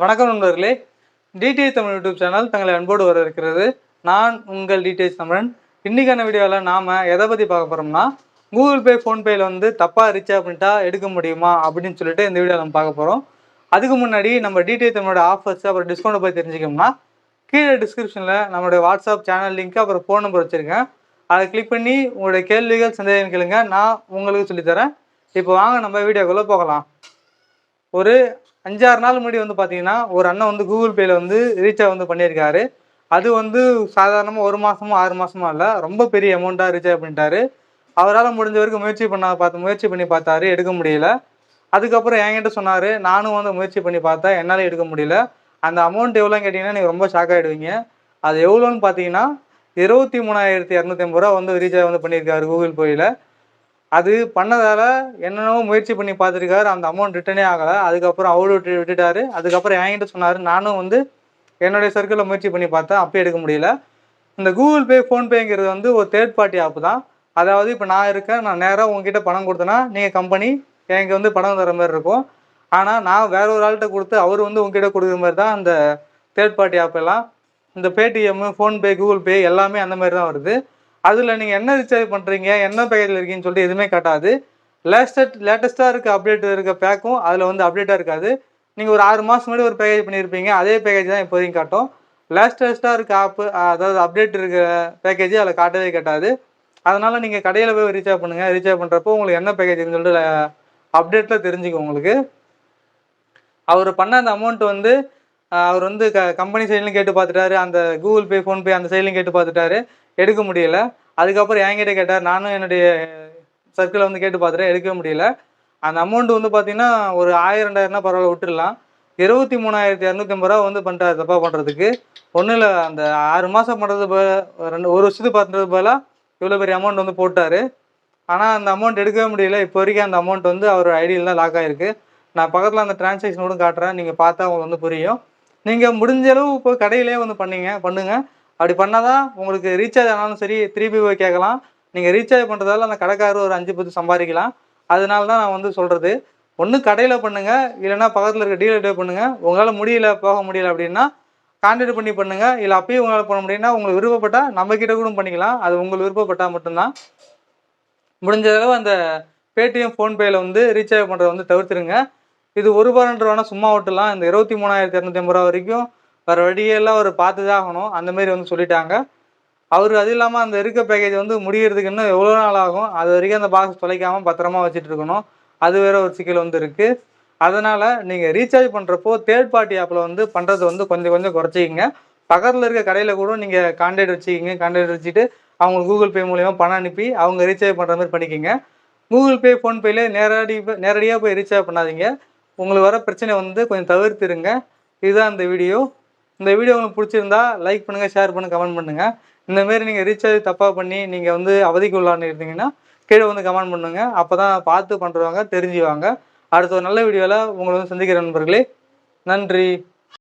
வணக்கம் நண்பர்களே. DTH Tamil YouTube channel தங்களை அன்போடு வர இருக்கிறது நான் உங்கள் டிடிஎச் தமிழன். இன்றைக்கான வீடியோவில் நாம் எதை பற்றி பார்க்க போகிறோம்னா கூகுள் பே ஃபோன்பேயில் வந்து தப்பாக ரீசார்ஜ் பண்ணிட்டா எடுக்க முடியுமா அப்படின்னு சொல்லிட்டு இந்த வீடியோவில் நம்ம பார்க்க போகிறோம் அதுக்கு முன்னாடி நம்ம டிடிஎச் தமிழோட ஆஃபர்ஸ் அப்புறம் டிஸ்கவுண்ட் பற்றி தெரிஞ்சுக்கணும்னா கீழே டிஸ்கிரிப்ஷனில் நம்மளுடைய வாட்ஸ்அப் சேனல் லிங்க் அப்புறம் ஃபோன் நம்பர் வச்சுருக்கேன். அதை கிளிக் பண்ணி உங்களுடைய கேள்விகள் சந்தேகம் கேளுங்க. நான் உங்களுக்கு சொல்லித்தரேன். இப்போ வாங்க நம்ம வீடியோக்குள்ளே போகலாம். ஒரு அஞ்சாறு நாள் முன்னாடி வந்து பார்த்தீங்கன்னா ஒரு அண்ணன் வந்து கூகுள் பேயில் வந்து ரீசார்ஜ் வந்து பண்ணியிருக்காரு. அது வந்து சாதாரணமாக ஒரு மாதமோ ஆறு மாதமோ இல்லை ரொம்ப பெரிய அமௌண்ட்டாக ரீசார்ஜ் பண்ணிட்டாரு. அவரால் முடிஞ்ச வரைக்கும் முயற்சி பண்ண பார்த்து முயற்சி பண்ணி பார்த்தாரு எடுக்க முடியல. அதுக்கப்புறம் என்கிட்ட சொன்னார் நானும் வந்து முயற்சி பண்ணி பார்த்தா என்னால் எடுக்க முடியல. அந்த அமௌண்ட் எவ்வளோன்னு கேட்டிங்கன்னா நீங்கள் ரொம்ப ஷாக் ஆகிடுவீங்க அது எவ்வளோன்னு பார்த்தீங்கன்னா இருபத்தி மூணாயிரத்தி இரநூத்தி ஐம்பது ரூபா வந்து ரீசார்ஜ் வந்து பண்ணியிருக்காரு கூகுள் போயில் அது பண்ணதால் என்னென்னவோ முயற்சி பண்ணி பார்த்துருக்காரு. அந்த அமௌண்ட் ரிட்டனே ஆகலை. அதுக்கப்புறம் அவரு விட்டு விட்டுட்டாரு. அதுக்கப்புறம் என்கிட்ட சொன்னார் நானும் வந்து என்னுடைய சர்க்கிளில் முயற்சி பண்ணி பார்த்தேன். அப்போ எடுக்க முடியல. இந்த கூகுள் பே ஃபோன்பேங்கிறது வந்து ஒரு தேர்ட் பார்ட்டி ஆப் தான். அதாவது இப்போ நான் இருக்கேன் நான் நேராக உங்ககிட்ட பணம் கொடுத்தேன்னா நீங்கள் கம்பெனி எனக்கு வந்து பணம் தர மாதிரி இருக்கும். ஆனால் நான் வேற ஒரு ஆள்கிட்ட கொடுத்து அவர் வந்து உங்ககிட்ட கொடுக்குற மாதிரி தான் அந்த தேர்ட் பார்ட்டி ஆப் எல்லாம். இந்த பேடிஎம்மு ஃபோன்பே கூகுள் பே எல்லாமே அந்த மாதிரி தான் வருது. அதில் நீங்கள் என்ன ரீசார்ஜ் பண்ணுறீங்க என்ன பேக்கேஜில் இருக்கீங்கன்னு சொல்லிட்டு எதுவுமே காட்டாது. லேட்டஸ்ட் லேட்டஸ்ட்டாக இருக்க அப்டேட் இருக்க பேக்கும் அதில் வந்து அப்டேட்டாக இருக்காது. நீங்கள் ஒரு ஆறு மாதம் முன்னாடி ஒரு பேக்கேஜ் பண்ணியிருப்பீங்க அதே பேக்கேஜ் தான் இப்போதையும் காட்டும். லேட்டஸ்ட்டாக இருக்க ஆப்பு அதாவது அப்டேட் இருக்க பேக்கேஜ் அதில் காட்டவே காட்டாது. அதனால் நீங்கள் கடையில் போய் ரீசார்ஜ் பண்ணுங்கள் ரீசார்ஜ் பண்ணுறப்போ உங்களுக்கு என்ன பேக்கேஜ்னு சொல்லிட்டு அப்டேட்டில் தெரிஞ்சுக்கும் உங்களுக்கு. அவர் பண்ண அந்த அமௌண்ட் வந்து அவர் வந்து க கம்பெனி சைட்லையும் கேட்டு பார்த்துட்டாரு. அந்த கூகுள் பே ஃபோன்பே அந்த சைட்லையும் கேட்டு பார்த்துட்டாரு. எடுக்க முடியல. அதுக்கப்புறம் என்கிட்ட கேட்டார் நானும் என்னுடைய சர்க்கிளில் வந்து கேட்டு பார்த்துட்டேன் எடுக்கவே முடியல. அந்த அமௌண்ட் வந்து பார்த்தீங்கன்னா ஒரு ஆயிரம் ரெண்டாயிரம்னா பரவாயில்ல விட்டுடலாம். இருபத்தி மூணாயிரத்தி இரநூத்தி ஐம்பது ரூபா வந்து பண்ணுறாரு தப்பாக பண்ணுறதுக்கு ஒன்றும் இல்லை அந்த ஆறு மாதம் பண்ணுறது ரெண்டு ஒரு வருஷத்துக்கு பண்ணுறது பதிலாக இவ்வளோ பெரிய அமௌண்ட் வந்து போட்டார். ஆனால் அந்த அமௌண்ட் எடுக்கவே முடியல. இப்போ வரைக்கும் அந்த அமௌண்ட் வந்து அவர் ஐடியில் தான் லாக் ஆகிருக்கு நான் பக்கத்தில் அந்த டிரான்சாக்ஷன் கூட காட்டுறேன். நீங்கள் பார்த்தா உங்களுக்கு வந்து புரியும். நீங்கள் முடிஞ்ச அளவு இப்போ கடையிலே வந்து பண்ணீங்க பண்ணுங்கள் அப்படி பண்ணால் தான் உங்களுக்கு ரீசார்ஜ் ஆனாலும் சரி திருப்பி போய் கேட்கலாம். நீங்கள் ரீசார்ஜ் பண்ணுறதால அந்த கடைக்காரர் ஒரு அஞ்சு பத்து சம்பாதிக்கலாம். அதனால தான் நான் வந்து சொல்கிறது ஒன்று கடையில் பண்ணுங்கள் இல்லைன்னா பக்கத்தில் இருக்க டீலர்கிட்ட பண்ணுங்கள் உங்களால் முடியல போக முடியல அப்படின்னா கான்டாக்ட் பண்ணி பண்ணுங்கள் இல்லை அப்பயும் உங்களால் பண்ண முடியும்னா உங்களுக்கு விருப்பப்பட்டால் நம்மக்கிட்ட கூட பண்ணிக்கலாம். அது உங்களுக்கு விருப்பப்பட்டால் மட்டும்தான். முடிஞ்ச அளவு அந்த பேடிஎம் ஃபோன்பேயில் வந்து ரீசார்ஜ் பண்ணுறத வந்து தவிர்த்துருங்க. இது ஒரு ரூபா ரூபானா சும்மா விட்டுலாம் இந்த இருபத்தி மூணாயிரத்தி இரநூத்தி ஐம்பது ரூபா வரைக்கும் வேறு வழியெல்லாம் அவர் பார்த்து தான் ஆகணும் அந்த மாதிரி வந்து சொல்லிட்டாங்க. அவர் அது இல்லாமல் அந்த இருக்க பேக்கேஜ் வந்து முடியறதுக்கு இன்னும் எவ்வளோ நாள் ஆகும்? அது வரைக்கும் அந்த பாக்ஸ் தொலைக்காமல் பத்திரமா வச்சுட்டு இருக்கணும் அது வேற ஒரு சிக்கல் வந்து இருக்குது அதனால் நீங்கள் ரீசார்ஜ் பண்ணுறப்போ தேர்ட் பார்ட்டி ஆப்பில் வந்து பண்ணுறது வந்து கொஞ்சம் கொஞ்சம் குறைச்சிக்கிங்க. பக்கத்தில் இருக்க கடையில் கூட நீங்கள் கான்டாக்ட் வச்சுக்கிங்க. கான்டாக்ட் வச்சுட்டு அவங்க கூகுள் பே மூலியமாக பணம் அனுப்பி அவங்க ரீசார்ஜ் பண்ணுற மாதிரி பண்ணிக்கிங்க. கூகுள் பே ஃபோன்பேல நேரடி நேரடியாக போய் ரீசார்ஜ் பண்ணாதீங்க. உங்களுக்கு வர பிரச்சனை வந்து கொஞ்சம் தவிர்த்துருங்க. இதுதான் இந்த வீடியோ இந்த வீடியோ உங்களுக்கு பிடிச்சிருந்தா லைக் பண்ணுங்கள் ஷேர் பண்ணுங்கள் கமெண்ட் பண்ணுங்கள் இந்த மாதிரி நீங்கள் ரீசார்ஜ் தப்பாக பண்ணி நீங்கள் வந்து அவதிக்கு உள்ளான்னு இருந்தீங்கன்னா கீழே வந்து கமெண்ட் பண்ணுங்கள் அப்போ தான் பார்த்து பண்ணுறவங்க தெரிஞ்சுவாங்க அடுத்த ஒரு நல்ல வீடியோவில் உங்களை வந்து சந்திக்கிற நண்பர்களே நன்றி.